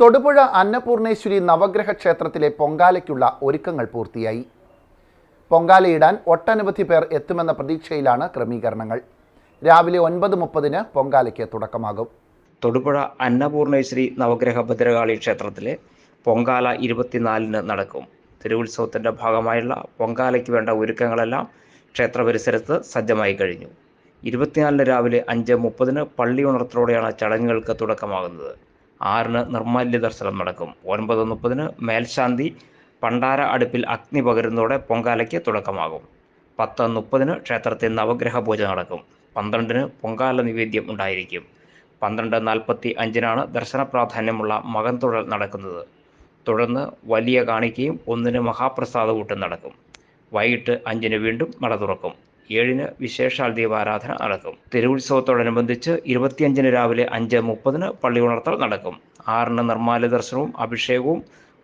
തൊടുപുഴ അന്നപൂർണേശ്വരി നവഗ്രഹ ക്ഷേത്രത്തിലെ പൊങ്കാലയ്ക്കുള്ള ഒരുക്കങ്ങൾ പൂർത്തിയായി. പൊങ്കാലയിടാൻ ഒട്ടനവധി പേർ എത്തുമെന്ന പ്രതീക്ഷയിലാണ് ക്രമീകരണങ്ങൾ. രാവിലെ ഒൻപത് മുപ്പതിന് പൊങ്കാലയ്ക്ക് തുടക്കമാകും. തൊടുപുഴ അന്നപൂർണേശ്വരി നവഗ്രഹ ഭദ്രകാളി ക്ഷേത്രത്തിലെ പൊങ്കാല ഇരുപത്തിനാലിന് നടക്കും. തിരുവുത്സവത്തിന്റെ ഭാഗമായുള്ള പൊങ്കാലയ്ക്ക് വേണ്ട ഒരുക്കങ്ങളെല്ലാം ക്ഷേത്ര പരിസരത്ത് സജ്ജമായി കഴിഞ്ഞു. ഇരുപത്തിനാലിന് രാവിലെ അഞ്ച് മുപ്പതിന് പള്ളി ഉണർത്തോടെയാണ് ചടങ്ങുകൾക്ക് തുടക്കമാകുന്നത്. ആറിന് നിർമാല്യ ദർശനം നടക്കും. ഒൻപത് മുപ്പതിന് മേൽശാന്തി പണ്ടാര അടുപ്പിൽ അഗ്നി പകരുന്നതോടെ പൊങ്കാലയ്ക്ക് തുടക്കമാകും. പത്ത് മുപ്പതിന് ക്ഷേത്രത്തിൽ നവഗ്രഹ പൂജ നടക്കും. പന്ത്രണ്ടിന് പൊങ്കാല നിവേദ്യം ഉണ്ടായിരിക്കും. പന്ത്രണ്ട് നാൽപ്പത്തി അഞ്ചിനാണ് ദർശന പ്രാധാന്യമുള്ള മകൻതുഴൽ നടക്കുന്നത്. തുടർന്ന് വലിയ കാണിക്കയും ഒന്നിന് മഹാപ്രസാദ കൂട്ടും നടക്കും. വൈകിട്ട് അഞ്ചിന് വീണ്ടും നട തുറക്കും. ഏഴിന് വിശേഷാൽ ദീപാരാധന നടക്കും തിരുവുത്സവത്തോടനുബന്ധിച്ച് ഇരുപത്തിയഞ്ചിന് രാവിലെ അഞ്ച് മുപ്പതിന് പള്ളി ഉണർത്തൽ നടക്കും. ആറിന് നിർമ്മാല്യ ദർശനവും അഭിഷേകവും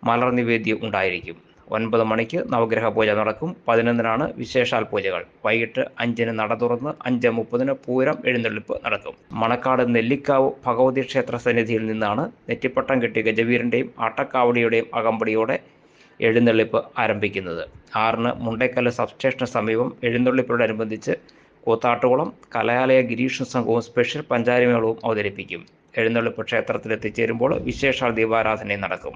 മലർ നിവേദ്യവും ഉണ്ടായിരിക്കും. ഒൻപത് മണിക്ക് നവഗ്രഹ പൂജ നടക്കും. പതിനൊന്നിനാണ് വിശേഷാൽ പൂജകൾ. വൈകിട്ട് അഞ്ചിന് നട തുറന്ന് അഞ്ച് മുപ്പതിന് പൂരം എഴുന്നള്ളിപ്പ് നടക്കും. മണക്കാട് നെല്ലിക്കാവ് ഭഗവതി ക്ഷേത്ര സന്നിധിയിൽ നിന്നാണ് നെറ്റിപ്പട്ടം കെട്ടി ഗജവീരന്റെയും ആട്ടക്കാവടിയുടെയും അകമ്പടിയോടെ എഴുന്നള്ളിപ്പ് ആരംഭിക്കുന്നത്. ആറിന് മുണ്ടേക്കല്ല് സബ്സ്റ്റേഷന് സമീപം എഴുന്നള്ളിപ്പിനോടനുബന്ധിച്ച് കൂത്താട്ടുകുളം കലാലയ ഗിരീഷ് സംഘവും സ്പെഷ്യൽ പഞ്ചാരിമേളവും അവതരിപ്പിക്കും. എഴുന്നള്ളിപ്പ് ക്ഷേത്രത്തിൽ എത്തിച്ചേരുമ്പോൾ വിശേഷാൽ ദീപാരാധനയും നടക്കും.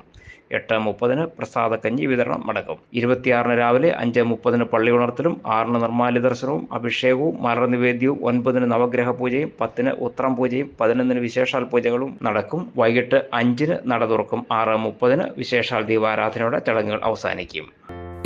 എട്ട് മുപ്പതിന് പ്രസാദ കഞ്ഞി വിതരണം നടക്കും. ഇരുപത്തിയാറിന് രാവിലെ അഞ്ച് മുപ്പതിന് പള്ളി ഉണർത്തലും ആറിന് നിർമ്മാല്യ ദർശനവും അഭിഷേകവും മലർനിവേദ്യവും ഒൻപതിന് നവഗ്രഹ പൂജയും പത്തിന് ഉത്രം പൂജയും പതിനൊന്നിന് വിശേഷാൽ പൂജകളും നടക്കും. വൈകിട്ട് അഞ്ചിന് നട തുറക്കും. ആറ് മുപ്പതിന് വിശേഷാൽ ദീപാരാധനയുടെ ചടങ്ങുകൾ അവസാനിക്കും.